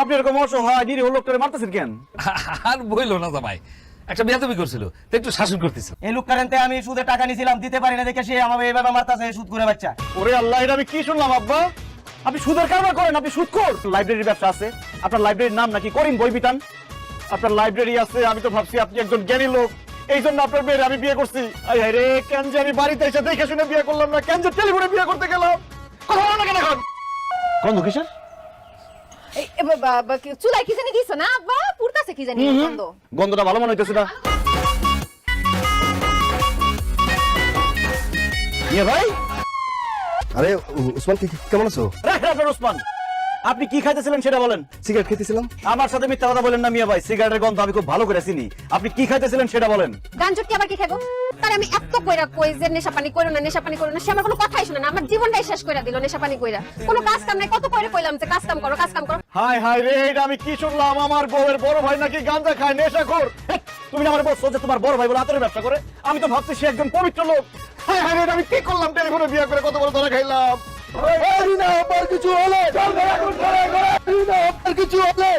আপনি এরকম অসহায় নিরীহ লোকটারে মারতেছেন কেন? আর বইলো না জামাই। একটা বেয়াদবি করছিল তো একটু শাসন করতেছিল এই লোক কারেন্টে আমি সুদে টাকা নিয়েছিলাম দিতে পারি না দেখে সে আমাকে এইভাবে মারতাছে সুদ করে বাচ্চা। ওরে আল্লাহ এটা আমি কি শুনলাম আব্বা? আপনি সুদের কারবার করেন আপনি সুদ কর। লাইব্রেরির ব্যবসা আছে আপনার লাইব্রেরির নাম নাকি করিম বই বিতান আপনার লাইব্রেরি আছে আমি তো ভাবছি আপনি একজন জ্ঞানী লোক। এই জন্য আপনার মেয়ের আমি বিয়ে করছি। রে কেন যে আমি বাড়িতে এসে দেখে শুনে বিয়ে করলাম না কেন যে টেলিফোনে বিয়ে করতে গেলাম? কথা বলো না কেন এখন? গন্ধ কিসের বা, কি- চুলায় কি জানি দিছো না? বা পুরতাছে কি জানি গন্ধ। গন্ধটা ভালো মনে হইতেছে না। ইয়ে ভাই? আরে উ- উসমান কেমন আছো? আপনার ওসমান আপনি কি খাইতেছিলেন সেটা বলেন। সিগারেট খেতেছিলাম। আমার সাথে মিথ্যা কথা বলেন না মিয়া ভাই সিগারেটের গন্ধ আমি খুব ভালো করে চিনি। আপনি কি খাইতেছিলেন সেটা বলেন। গাঞ্জট কি আবার কি খাইবো? তার আমি এত কইরা কই যে নেশা পানি করো না নেশা পানি করো না সে আমার কোনো কথাই শুনে না আমার জীবনটাই শেষ কইরা দিল নেশা পানি কইরা। কোনো কাজ কাম নাই কত কইরা কইলাম যে কাজ কাম করো কাজ কাম করো। হাই হাই রে এটা আমি কি শুনলাম? আমার বউয়ের বড় ভাই নাকি গাঁজা খায় নেশা কর তুমি আমার বলছো যে তোমার বড় ভাই বলে হাতের ব্যবসা করে? আমি তো ভাবছি সে একজন পবিত্র লোক। হাই হাই রে আমি কি করলাম? টেলিফোনে বিয়ে করে কত বড় ধরা খাইলাম। রিনা আবার কিছু হলে রিনা আবার কিছু হলে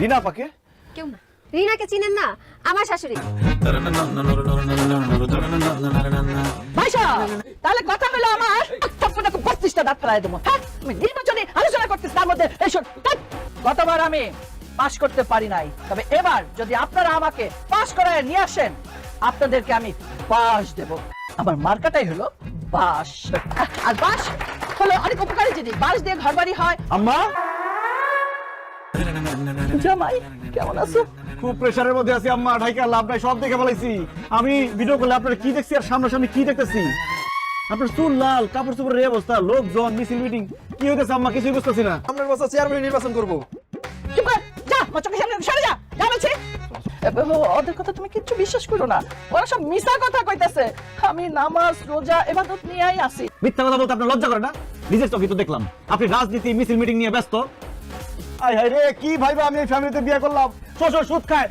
রিনা পাকে? কেউ না। রিনাকে চিনেন না? আমার শাশুড়ি। তাহলে কথা হলো আমার। থাপ্পড়ে বত্রিশটা দাঁত ফেলাই দেবো। হ্যাঁ আমি নির্বাচনে আলোচনা করতেছি তার মধ্যে এইসব ধ্যাৎ। গতবার আমি পাশ করতে পারি নাই। তবে এবার যদি আপনারা আমাকে পাশ করায় নিয়ে আসেন আপনাদেরকে আমি বাস দেব। আমার মার্কাটাই হলো বাস আর বাস হলো অনেক উপকারী জিনিস। বাস দিয়ে ঘর বাড়ি হয়। আম্মা? জামাই কেমন আছো? খুব প্রেসারের মধ্যে আছি আম্মা ঢাইকা লাভ নাই সব দেখে ফেলাইছি আমি ভিডিও করলে আপনারা কি দেখছি আর সামনাসামনি কি দেখতেছি? আপনার চুল লাল কাপড় চোপড়ের এই অবস্থা লোকজন মিছিল মিটিং কি হইতেছে আম্মা কিছুই বুঝতেছি না। আমরা বছর চেয়ারম্যান নির্বাচন করব। চুপ কর, যা আমার চোখের সামনে সরে যা। ওদের কথা তুমি কিচ্ছু বিশ্বাস করো না। ওরা সব মিশা কথা কইতাছে। আমি নামাজ রোজা এবাদত নিয়েই আসি মিথ্যা কথা বলতে আপনার লজ্জা করে না? নিজের চোখে তো দেখলাম। আপনি রাজনীতি মিছিল মিটিং নিয়ে ব্যস্ত। আই হাই রে কি ভাইবা আমি এই ফ্যামিলিতে বিয়ে করলাম? শ্বশুর সুদ খায়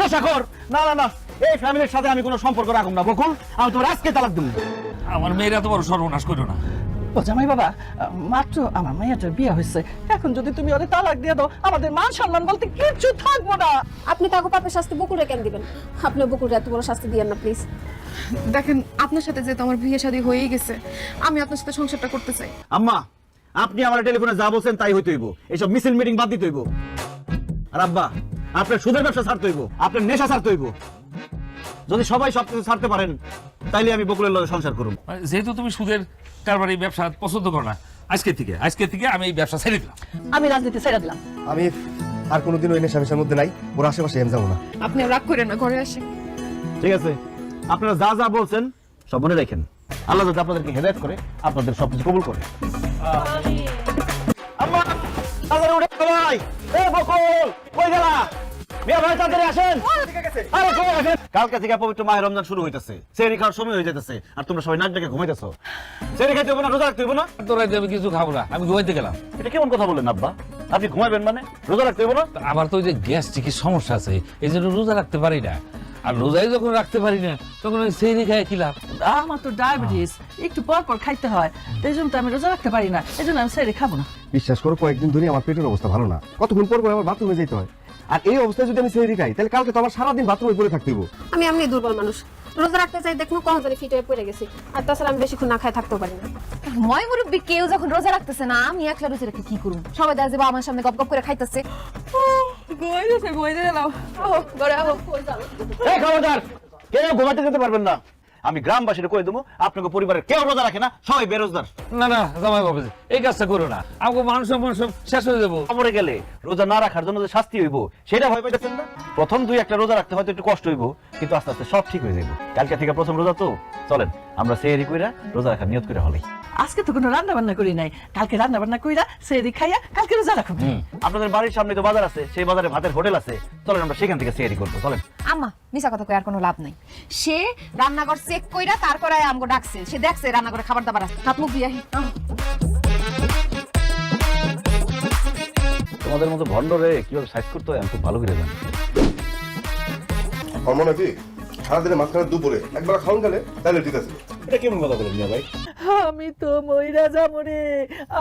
নেশাখোর। না না না এই ফ্যামিলির সাথে আমি কোনো সম্পর্ক রাখুন না বকুল। আমি তোমার আজকে তালাক দেবো আমার মেয়ের এত বড় সর্বনাশ করো না। ও জামাই বাবা মাত্র আমার মেয়েটার বিয়ে হয়েছে। এখন যদি তুমি ওদের তালাক দিয়ে দাও আমাদের মান সম্মান বলতে কিচ্ছু থাকব না। আপনি তাকে পাপের শাস্তি বকুরে কেন দিবেন? আপনি বকুরে এত বড় শাস্তি দিয়েন না প্লিজ দেখেন আপনার সাথে যেহেতু আমার বিয়ে শাদী হয়েই গেছে আমি আপনার সাথে সংসারটা করতে চাই। আম্মা আপনি আমার টেলিফোনে যা বলছেন তাই হইতে হইব। এইসব মিছিল মিটিং বাদ দিতে হইব। আর আব্বা আপনার সুদের ব্যবসা ছাড়তে হইব। আপনার নেশা ছাড়তে হইব। যদি সবাই সবকিছু ছাড়তে পারেন তাইলে আমি বকুলের লগে সংসার করুম। মানে যেহেতু তুমি সুদের কারবারি ব্যবসা পছন্দ করো না আজকে থেকে আজকে থেকে আমি এই ব্যবসা ছেড়ে দিলাম। আমি রাজনীতি ছেড়ে দিলাম। আমি আর কোনোদিন ওই নেশা মেশার মধ্যে নাই ওর আশেপাশে আমি যাব না। আপনি রাগ করেন না ঘরে আসেন। ঠিক আছে আপনারা যা যা বলছেন সব মনে রাখেন। আল্লাহ যাতে আপনাদেরকে হেদায়ত করে আপনাদের সব কিছু কবুল করে। আম্মা তাড়াতাড়ি উঠে এসো এ বকুল কই গেলা? মিয়া ভাই তাড়াতাড়ি আসেন। আরে কই আসেন কালকে থেকে পবিত্র মাহের রমজান শুরু হইতেছে। সেরি খাওয়ার সময় হয়ে যেতেছে আর তোমরা সবাই নাক ডেকে ঘুমাইতেছো। সেরি খাইতে হবে না রোজা রাখতে হবে না? তোরা আমি কিছু খাব না আমি ঘুমাইতে গেলাম। এটা কেমন কথা বলেন আব্বা? আপনি ঘুমাবেন মানে? রোজা রাখতে হবে না? আমার তো ওই যে গ্যাস্ট্রিকের সমস্যা আছে এই জন্য রোজা রাখতে পারি না। আর রোজাই যখন রাখতে পারি না তখন ওই সেরি খায় কি লাভ? আমার তো ডায়াবেটিস একটু পর পর খাইতে হয়। এই জন্য তো আমি রোজা রাখতে পারি না এই জন্য আমি ছেড়ে খাব না। বিশ্বাস করো কয়েকদিন ধরে আমার পেটের অবস্থা ভালো না। কতক্ষণ পর পর আমার বাথরুমে যেতে হয়? আর এই অবস্থায় যদি আমি সেহরি খাই তাহলে কালকে তো আমার সারাদিন বাথরুমে পড়ে থাকতে হইব। আমি এমনি দুর্বল মানুষ। রোজা রাখতে চাই দেখুন কখন জানি ফিট হয়ে পড়ে গেছি। আর তাছাড়া আমি বেশিক্ষণ না খাই থাকতেও পারি না। ময় মুরব্বী কেউ যখন রোজা রাখতেছে না আমি একলা রোজা রেখে কি করুম? সবাই দেখা যাবে আমার সামনে গপ গপ করে খাইতেছে। এই খবরদার কেউ ঘুমাতে যেতে পারবেন না। আমি গ্রামবাসীরা কয়ে দেবো আপনাকে পরিবারের কেউ রোজা রাখে না সবাই বেরোজগার। না না জামাই বাবু এই কাজটা করো না। আমাকে মানুষ মানুষ শেষ হয়ে যাব। খবরে গেলে রোজা না রাখার জন্য যে শাস্তি হইব সেটা ভয় পাইতেছেন না? প্রথম দুই একটা রোজা রাখতে হয়তো একটু কষ্ট হইব কিন্তু আস্তে আস্তে সব ঠিক হয়ে যাবে কালকে থেকে প্রথম রোজা তো। চলেন আমরা সেহরি কইরা রোজা রাখার নিয়ত করে হলেই। আজকে তো কোনো রান্না বান্না করি নাই। কালকে রান্না বান্না কইরা সেরি খাইয়া কালকে রোজা রাখো। আপনাদের বাড়ির সামনে তো বাজার আছে সেই বাজারে ভাতের হোটেল আছে। চলেন আমরা সেখান থেকে সেহরি করব চলেন। আম্মা মিশা কথা কই আর কোনো লাভ নাই। সে রান্নাঘর চেক কইরা তারপরে আমগো ডাকছে। সে দেখছে রান্না করে খাবার দাবার আছে। হাত মুখ দিয়ে তোমাদের মতো ভণ্ডরে কীভাবে সাইজ করতে হয় আমি খুব ভালো করে জানি। আমার মনে হয় কি সারাদিনে মাঝখানে দুপুরে একবার খাওয়ান গেলে তাহলে ঠিক আছে। এটা কেমন কথা বলেন মিয়া ভাই? আমি তো মইরা যাব রে।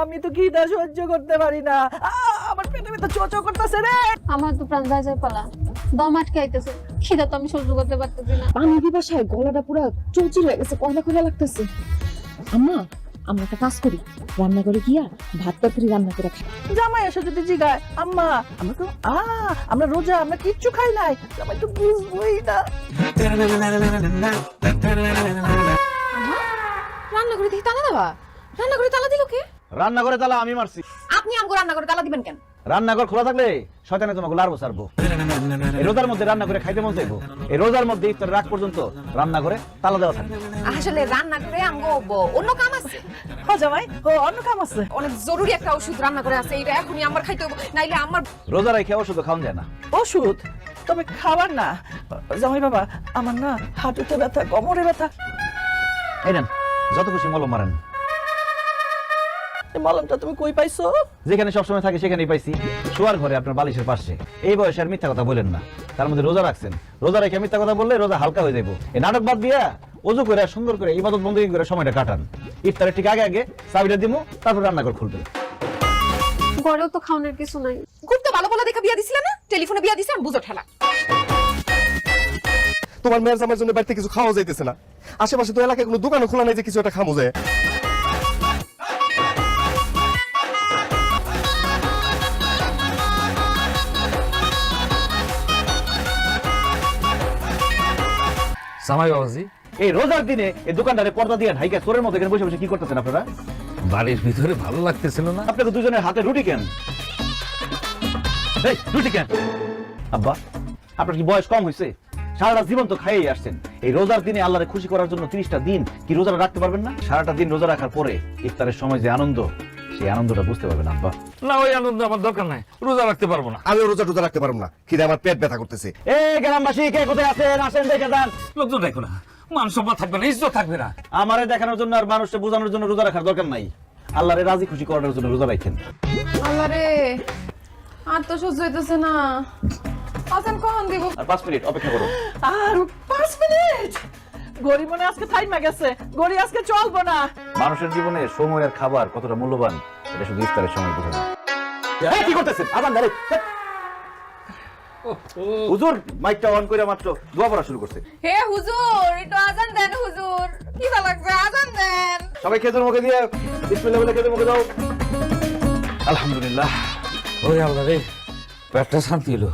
আমি তো খিদা সহ্য করতে পারি না। আ, আমার পেটে ভিতর চোচো করতেছে রে। আমার তো প্রাণ যায় যায় পালা। দম আটকে আইতেছে। খিদা তো আমি সহ্য করতে পারতেছি না। পানি পিপাসায় গলাটা পুরো চৌচির হয়ে গেছে কয়লা কয়লা লাগতেছে। আম্মা আমরা একটা কাজ করি। রান্না করে গিয়া ভাত তরকারি রান্না করে খাই। জামাই এসে যদি জিগায় আম্মা আমরা তো আ আমরা রোজা আমরা কিচ্ছু খাই নাই। জামাই তো বুঝবই না। রান্না করে দেখি তালা দেওয়া রান্না করে তালা দিল কে? রান্নাঘরে তালা আমি মারছি। আপনি আমগো রান্না করে তালা দিবেন কেন? রান্নাঘর খোলা থাকলে শয়তানে তোমাকে লারবো সারবো এই রোজার মধ্যে রান্না করে খাইতে মন চাইব। এই রোজার মধ্যে ইফতার রাগ পর্যন্ত রান্না করে তালা দেওয়া থাকবে। আসলে রান্না করে আমগো অন্য কাম আছে। ও জামাই ও অন্য কাম আছে। অনেক জরুরি একটা ওষুধ রান্না করে আছে এটা এখনই আমার খাইতে হবে নাইলে আমার রোজা রেখে ওষুধ খাওয়া যায় না। ওষুধ? তবে খাবার না। জামাই বাবা আমার না হাঁটুতে ব্যথা কোমরে ব্যথা। এই নেন যত খুশি মলম মারেন। মলমটা তুমি কই পাইছো? যেখানে সবসময় থাকে সেখানেই পাইছি। শোয়ার ঘরে আপনার বালিশের পাশে। এই বয়সে আর মিথ্যা কথা বলেন না। তার মধ্যে রোজা রাখছেন। রোজা রেখে মিথ্যা কথা বললে রোজা হালকা হয়ে যাব এই নাটক বাদ দিয়া অজু করে সুন্দর করে ইবাদত বন্দী করে সময়টা কাটান। ইফতারের ঠিক আগে আগে চাবিটা দিমু তারপর রান্নাঘর খুলবেন। ঘরেও তো খাওয়ানোর কিছু নাই। খুব তো ভালো ভালো দেখা বিয়া দিছিলে না? টেলিফোনে বিয়া দিছিলাম বুঝো ঠেলা। তোমার মেয়ের জামার জন্য বাড়িতে কিছু খাওয়া যাইতেছে না। আশেপাশে তো এলাকায় কোনো দোকানও খোলা নাই যে কিছু একটা খামো যায়। বাবাজি এই রোজার দিনে এই দোকানদারে পর্দা দিয়ে ঢাইকা চোরের মধ্যে এখানে বসে বসে কি করতেছেন আপনারা? বাড়ির ভিতরে ভালো লাগতেছিল না? আপনাকে দুজনের হাতে রুটি কেন? এই, রুটি কেন? আব্বা আপনার কি বয়স কম হয়েছে সারাটা জীবন তো খাইয়ে আসছেন। এই রোজার দিনে আল্লাহরে খুশি করার জন্য তিরিশটা দিন কি রোজাটা রাখতে পারবেন না? সারাটা দিন রোজা রাখার পরে ইফতারের সময় যে আনন্দ সেই আনন্দটা বুঝতে পারবেন আব্বা। না ওই আনন্দ আমার দরকার নাই। রোজা রাখতে পারব না। আমিও রোজা টোজা রাখতে পারব না। খিদে আমার পেট ব্যথা করতেছে। এই গ্রামবাসী কে কোথায় আছেন? আসেন দেখে যান। লোকজন দেখো না। মান সম্মান থাকবে না ইজ্জত থাকবে না। আমারে দেখানোর জন্য আর মানুষকে বোঝানোর জন্য রোজা রাখার দরকার নাই। আল্লাহরে রাজি খুশি করার জন্য রোজা রাখেন। আল্লাহ রে আর তো সহ্য হইতেছে না। আজান কখন দিব আর পাঁচ মিনিট অপেক্ষা করুন আর পাঁচ মিনিট? গড়ি মনে আজকে থাইমা গেছে। গড়ি আজকে চলবো না। মানুষের জীবনে সময় আর খাবার কতটা মূল্যবান এটা শুধু ইফতারের সময় বোঝা যায় এই, কি করতেছেন? আজান হুজুর মাইকটা অন করে মাত্র দোয়া পড়া শুরু করছে। হে হুজুর একটু আজান দেন হুজুর। কি লাগছে আজান দেন। সবাই খেজুর মুখে দিয়ে। বিসমিল্লাহ বলে খেজুর মুখে দাও। আলহামদুলিল্লাহ। ওই আল্লাহ রে পেটটা শান্তি হলো।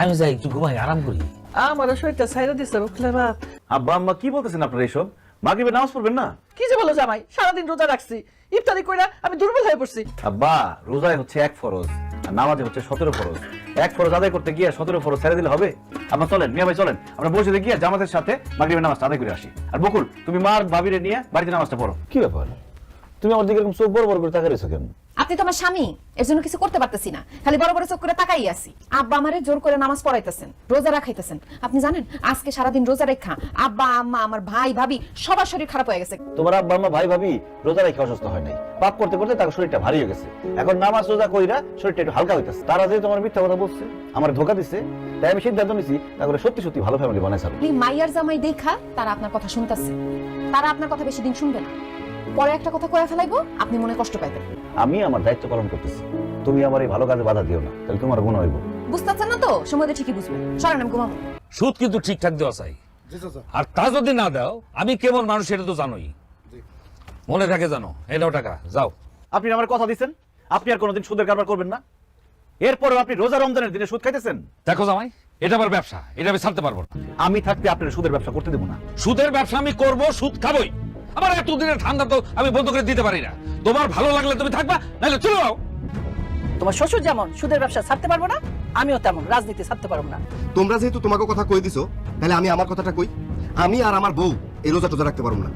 আমি যাই একটু ঘুমাই আরাম করি। আমার শরীরটা ছাইরা দিছে বাপ। আব্বা আম্মা কি বলতেছেন আপনারা এইসব? মাগরিবের নামাজ পড়বেন না? কি যে বলো জামাই সারাদিন রোজা রাখছি। ইফতারি কইরা আমি দুর্বল হয়ে পড়ছি। আব্বা রোজায় হচ্ছে এক ফরজ আর নামাজে হচ্ছে সতেরো ফরজ। এক ফরজ আদায় করতে গিয়ে সতেরো ফরজ ছেড়ে দিলে হবে? আপনার চলেন মিয়া ভাই চলেন। আমরা বসে গিয়ে জামাতের সাথে মাগরিবের নামাজটা আদায় করে আসি। আর বকুল তুমি মার ভাবিরে নিয়ে বাড়িতে নামাজটা পড়ো। কি ব্যাপার? তুমি আমার দিকে এরকম চোখ বড় বড় করে তাকিয়ে রয়েছো কেন? আপনি তো আমার স্বামী এর জন্য কিছু করতে পারতেছি না। খালি বড় বড় চোখ করে তাকাই আছি। আব্বা আমারে জোর করে নামাজ পড়াইতেছেন রোজা রাখাইতেছেন। আপনি জানেন আজকে সারাদিন রোজা রেখা আব্বা আম্মা আমার ভাই ভাবি সবার শরীর খারাপ হয়ে গেছে। তোমার আব্বা আম্মা ভাই ভাবি রোজা রেখে অসুস্থ হয় নাই। পাপ করতে করতে তার শরীরটা ভারী হয়ে গেছে। এখন নামাজ রোজা কইরা শরীরটা একটু হালকা হইতেছে। তারা যে তোমার মিথ্যা কথা বলছে আমার ধোকা দিচ্ছে তাই আমি সিদ্ধান্ত নিছি তারপরে সত্যি সত্যি ভালো ফ্যামিলি বানাই এই মাইয়ার জামাই দেখা তারা আপনার কথা শুনতেছে। তারা আপনার কথা বেশি দিন শুনবে না। পরে একটা কথা কয়ে ফেলাইবো আপনি মনে কষ্ট পাইবেন। আমি আমার দায়িত্ব পালন করতেছি। তুমি আমার এই ভালো কাজে বাধা দিও না তাহলে তোমার গুণ হইব। বুঝতেছেন না তো? সময় ঠিকই বুঝবেন। সরেন আমি ঘুমাবো। সুদ কিন্তু ঠিকঠাক দেওয়া চাই। আর তা যদি না দাও আমি কেমন মানুষ সেটা তো জানোই। মনে থাকে জানো এটাও টাকা যাও। আপনি আমার কথা দিচ্ছেন? আপনি আর কোনোদিন সুদের কারবার করবেন না? এরপরেও আপনি রোজা রমজানের দিনে সুদ খাইতেছেন? দেখো জামাই এটা আমার ব্যবসা এটা আমি ছাড়তে পারব না। আমি থাকতে আপনার সুদের ব্যবসা করতে দেবো না। সুদের ব্যবসা আমি করব সুদ খাবই। আমার এতদিনের ঠান্ডা তো আমি বন্ধ করে দিতে পারি না। তোমার ভালো লাগলে তুমি থাকবা নাহলে চলে যাও। তোমার শ্বশুর যেমন সুদের ব্যবসা ছাড়তে পারব না আমিও তেমন রাজনীতি ছাড়তে পারব না। তোমরা যেহেতু তোমাকে কথা কই দিছো তাহলে আমি আমার কথাটা কই? আমি আর আমার বউ এই রোজা টোজা রাখতে পারব না।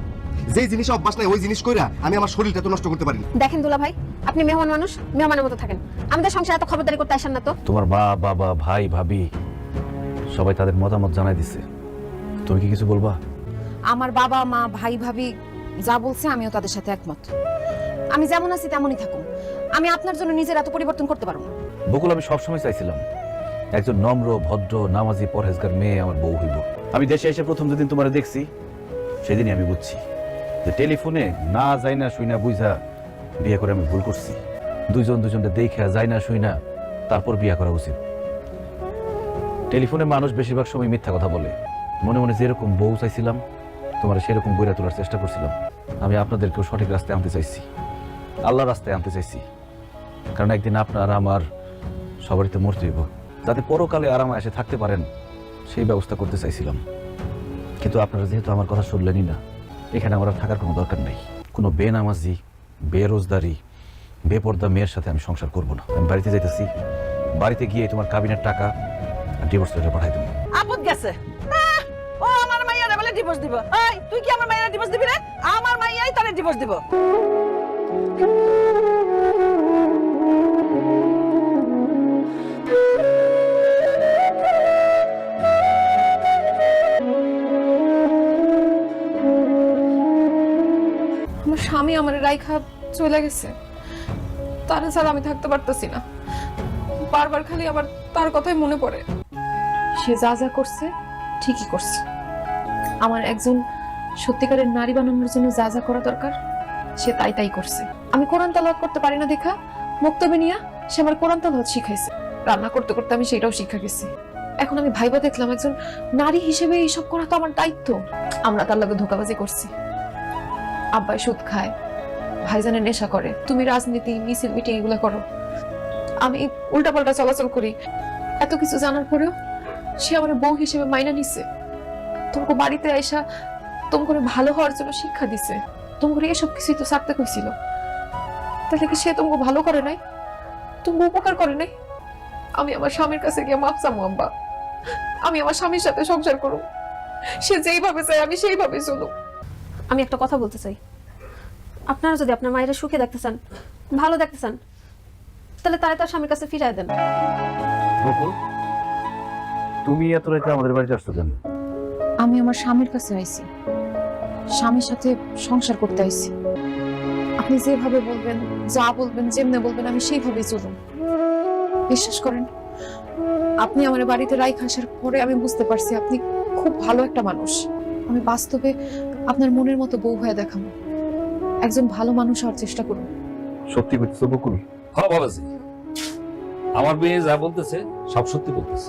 যেই জিনিস অভ্যাস নাই ওই জিনিস কইরা আমি আমার শরীরটা তো নষ্ট করতে পারি না। দেখেন দুলা ভাই আপনি মেহমান মানুষ মেহমানের মতো থাকেন। আমাদের সংসারে এত খবরদারি করতে আসেন না তো। তোমার মা বাবা ভাই ভাবি সবাই তাদের মতামত জানাই দিছে। তুমি কি কিছু বলবা? আমার বাবা মা ভাই ভাবি যা বলছে আমিও তাদের সাথে একমত। আমি যেমন আছি তেমনই থাকুন। আমি আপনার জন্য নিজের এত পরিবর্তন করতে পারব না। বকুল, আমি সবসময় চাইছিলাম একজন নম্র, ভদ্র, নামাজি পরহেজগার মেয়ে আমার বউ হইব। আমি দেশে এসে প্রথম যেদিন তোমার দেখছি, সেদিনই আমি বুঝছি যে টেলিফোনে না যাই না শুই না বুঝা বিয়ে করে আমি ভুল করছি। দুইজন দুজনকে দেখে যাই না শুই না তারপর বিয়ে করা উচিত। টেলিফোনে মানুষ বেশিরভাগ সময় মিথ্যা কথা বলে। মনে মনে যেরকম বউ চাইছিলাম, তোমার সেরকম বইরা তোলার চেষ্টা করছিলাম। আমি আপনাদেরকেও সঠিক রাস্তায় আনতে চাইছি। আল্লাহ রাস্তায় আনতে চাইছি। কারণ একদিন আপনার আমার সবারই তো মরতে হইব। যাতে পরকালে আরামে এসে থাকতে পারেন, সেই ব্যবস্থা করতে চাইছিলাম। কিন্তু আপনারা যেহেতু আমার কথা শুনলেনই না, এখানে আমার থাকার কোনো দরকার নেই। কোনো বেনামাজি বেরোজগারি বেপর্দা মেয়ের সাথে আমি সংসার করব না। আমি বাড়িতে যাইতেছি, বাড়িতে গিয়ে তোমার কাবিনের টাকা ডিভোর্স লেটার পাঠাই দেবো। আপদ গেছে। ও আমার বলে ডিভোর্স দিব। এই, তুই কি আমার মাইয়ারে ডিভোর্স দিবি রে? আমার মাইয়াই তারে ডিভোর্স দিব। আমার স্বামী আমার রাইখা চলে গেছে। তার ছাড়া আমি থাকতে পারতেছি না। বারবার খালি আবার তার কথাই মনে পড়ে। সে যা যা করছে, ঠিকই করছে। আমার একজন সত্যিকারের নারী বানানোর জন্য যা যা করা দরকার, সে তাই তাই করছে। আমি কোরআন তালাওয়াত করতে পারি না দেখা, মুক্তবে নিয়া সে আমার কোরআন তালাওয়াত শিখাইছে। রান্না করতে করতে আমি সেটাও শিখা গেছি। এখন আমি ভাইবা দেখলাম একজন নারী হিসেবে এইসব করা তো আমার দায়িত্ব। আমরা তার লগে ধোকাবাজি করছি। আব্বাই সুদ খায়, ভাইজানের নেশা করে। তুমি রাজনীতি, মিছিল, মিটিং এগুলো করো। আমি উল্টাপাল্টা চলাচল করি। এত কিছু জানার পরেও সে আমার বউ হিসেবে মাইনা নিছে। তোমাকে বাড়িতে আইসা তোমাকে ভালো হওয়ার জন্য শিক্ষা দিছে। তোমাকে এসব কিছুই তো ছাড়তে কইছিল তাহলে কি সে তোমাকে ভালো করে নাই? তোমাকে উপকার করে নাই? আমি আমার স্বামীর কাছে গিয়ে মাফ চামু আব্বা। আমি আমার স্বামীর সাথে সংসার করব সে যেইভাবে চাই আমি সেইভাবে চলুক আমি একটা কথা বলতে চাই। আপনারা যদি আপনার মায়ের সুখে দেখতে চান ভালো দেখতে চান তাহলে তারা তার স্বামীর কাছে ফিরাই দেন। তুমি এত রাতে আমাদের বাড়িতে আসছো কেন আমি আমার স্বামীর কাছে আইছি। স্বামীর সাথে সংসার করতে আইছি। আপনি যেভাবে বলবেন যা বলবেন যেমনে বলবেন আমি সেইভাবেই চলুন। বিশ্বাস করেন আপনি আমার বাড়িতে রাইখ আসার পরে আমি বুঝতে পারছি আপনি খুব ভালো একটা মানুষ। আমি বাস্তবে আপনার মনের মতো বউ হয়ে দেখাবো। একজন ভালো মানুষ হওয়ার চেষ্টা করুন। সত্যি করতেছো বকুল হ্যাঁ বাবাজি। আমার মেয়ে যা বলতেছে সব সত্যি বলতেছে।